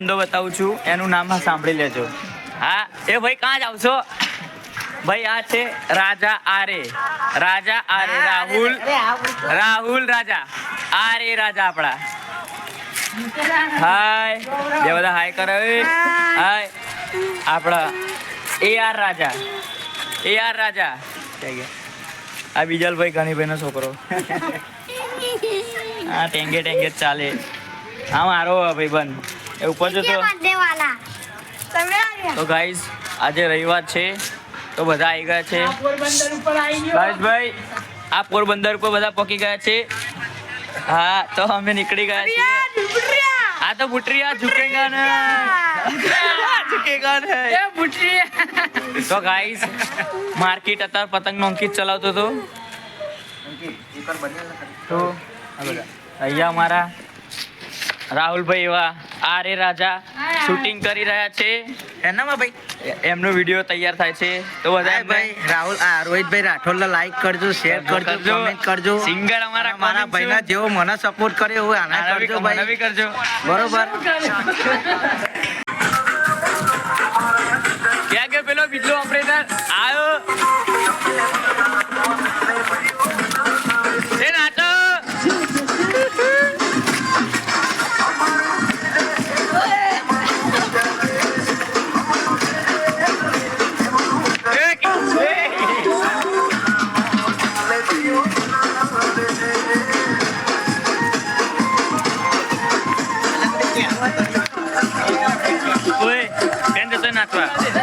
ધંધો બતાવું છું એનું નામ સાંભળી લેજો. હા એ ભાઈ કાં જ આવશો? ભાઈ આ છે રાજા આરે. રાજા આરે રાહુલ. રાહુલ રાજા. આરે રાજા આપણા. હાય. જે બધા હાય કરે હાય. આપણા એ આર રાજા. એ આર રાજા? આ બીજલભાઈ નો છોકરો. હા ટેંગે ટેંગે ચાલે. હા મારો ભાઈ બંધ એ દેવાલા તમે આવ્યા. તો ગાઈઝ આજે રવિવાર છે તો બધા આવી ગયા છે. ભાઈ આ પોરબંદર ઉપર બધા પકી ગયા છે. હા તો અમે નીકળી ગયા છીએ. આ તો બુટરિયા ઝુકેગા ને. ઝુકેગા ને. તો ગાઈઝ માર્કેટ અત્યારે પતંગ નો અંકિત ચલાવતો હતો. તો અહીંયા અમારા રાહુલભાઈ એવા આરે રાજા શૂટિંગ કરી રહ્યા છે. એનામાં ભાઈ? એમનો વીડિયો તૈયાર થાય છે. તો બધા ભાઈ રાહુલ આ રોહિતભાઈ રાઠોડને લાઈક કરજો શેર કરજો કમેન્ટ કરજો. સિંગર અમારા મારા ભાઈના જેવો મને સપોર્ટ કર્યો હોય આના કરજો ભાઈ. કરજો. બરોબર? ક્યાં કે પેલો? બીજો ઓપરેટર આવ્યો not well.